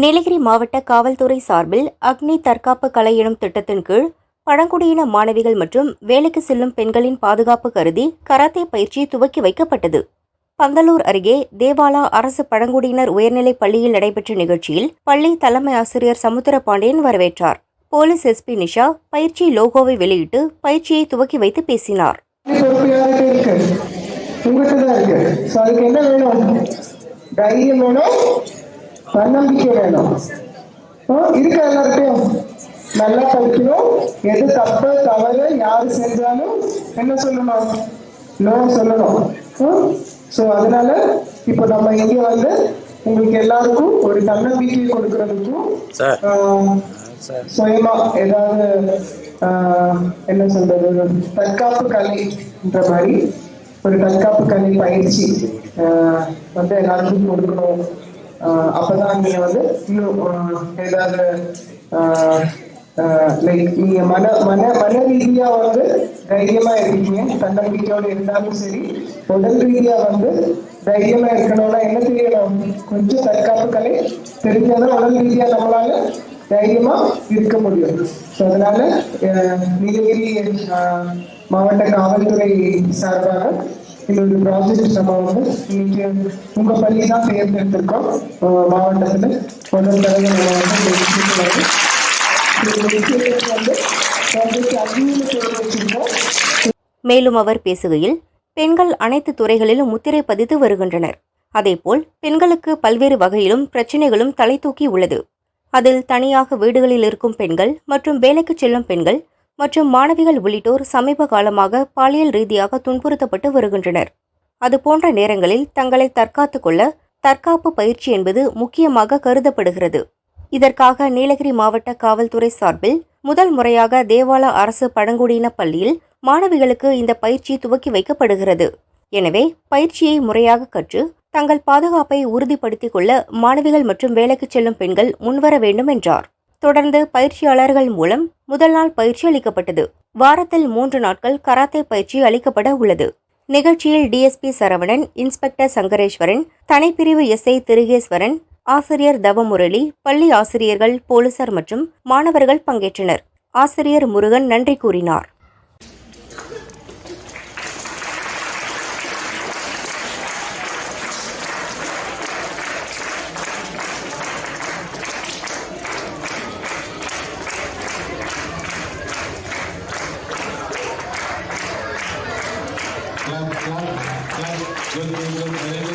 நீலகிரி மாவட்ட காவல்துறை சார்பில் அக்னி தற்காப்பு கலை எனும் திட்டத்தின் கீழ் பழங்குடியின மாணவிகள் மற்றும் வேலைக்கு செல்லும் பெண்களின் பாதுகாப்பு கருதி கராத்தே பயிற்சி துவக்கி வைக்கப்பட்டது. பந்தலூர் அருகே தேவாலா அரசு பழங்குடியினர் உயர்நிலைப் பள்ளியில் நடைபெற்ற நிகழ்ச்சியில் பள்ளி தலைமை ஆசிரியர் சமுத்திர பாண்டியன் வரவேற்றார். போலீஸ் எஸ்பி நிஷா பயிற்சி லோகோவை வெளியிட்டு பயிற்சியை துவக்கி வைத்து பேசினார். என்ன வேணும்? தைரியம் வேணும்? தன்னம்பிக்கை வேணும் இருக்கா எல்லார்கிட்டையும்? நல்லா படிக்கணும். எது தப்பு தவறு யாரு செஞ்சாலும் என்ன சொல்லணும்? நோ சொல்லணும். ஸோ அதனால இப்போ நம்ம இங்க வந்து உங்களுக்கு எல்லாருக்கும் ஒரு தன்னம்பிக்கை கொடுக்கறதுக்கும் சுயமா ஏதாவது என்ன சொல்றது தற்காப்பு கலைன்ற மாதிரி ஒரு தற்காப்பு கலை பயிற்சி வந்து எல்லாருக்கும் கொடுக்கணும். அப்பதான் நீங்க வந்து இன்னும் ஏதாவது லைக் நீங்க மன மன மன ரீதியா வந்து தைரியமா இருக்கீங்க. தன்னம்பிக்கையோட இருந்தாலும் சரி உடல் ரீதியா வந்து தைரியமா இருக்கணும்னா என்ன தெரியணும் கொஞ்சம் தற்காப்பு கலை தெரிஞ்சாதான் உடல் ரீதியா நம்மளால தைரியமா இருக்க முடியும். ஸோ அதனால நீலகிரி மாவட்ட காவல்துறை சார்பாக இது ஒரு ப்ராஜெக்ட் நம்ம வந்து இன்னைக்கு உங்க பள்ளி தான் தேர்ந்தெடுத்திருக்கோம். மாவட்டத்துல ஒன்றும் தலைவர் நம்ம வந்து வச்சிருக்கோம். மேலும் அவர் பேசுகையில் பெண்கள் அனைத்து துறைகளிலும் முத்திரை பதித்து வருகின்றனர். அதேபோல் பெண்களுக்கு பல்வேறு வகையிலும் பிரச்சினைகளும் தலை தூக்கி உள்ளது. அதில் தனியாக வீடுகளில் இருக்கும் பெண்கள் மற்றும் வேலைக்கு செல்லும் பெண்கள் மற்றும் மாணவிகள் உள்ளிட்டோர் சமீப காலமாக பாலியல் ரீதியாக துன்புறுத்தப்பட்டு வருகின்றனர். அதுபோன்ற நேரங்களில் தங்களை தற்காத்துக் கொள்ள தற்காப்பு பயிற்சி என்பது முக்கியமாக கருதப்படுகிறது. இதற்காக நீலகிரி மாவட்ட காவல்துறை சார்பில் முதல் முறையாக தேவாலா அரசு பழங்குடியின பள்ளியில் மாணவிகளுக்கு இந்த பயிற்சி துவக்கி வைக்கப்படுகிறது. எனவே பயிற்சியை முறையாக கற்று தங்கள் பாதுகாப்பை உறுதிப்படுத்திக் கொள்ள மாணவிகள் மற்றும் வேலைக்கு செல்லும் பெண்கள் முன்வர வேண்டும் என்றார். தொடர்ந்து பயிற்சியாளர்கள் மூலம் முதல் நாள் பயிற்சி அளிக்கப்பட்டது. வாரத்தில் மூன்று நாட்கள் கராத்தே பயிற்சி அளிக்கப்பட உள்ளது. நிகழ்ச்சியில் டிஎஸ்பி சரவணன் இன்ஸ்பெக்டர் சங்கரேஸ்வரன் தனிப்பிரிவு எஸ்ஐ திருகேஸ்வரன் ஆசிரியர் தவமுரளி பள்ளி ஆசிரியர்கள் போலீசார் மற்றும் மாணவர்கள் பங்கேற்றனர். ஆசிரியர் முருகன் நன்றி கூறினார். Yo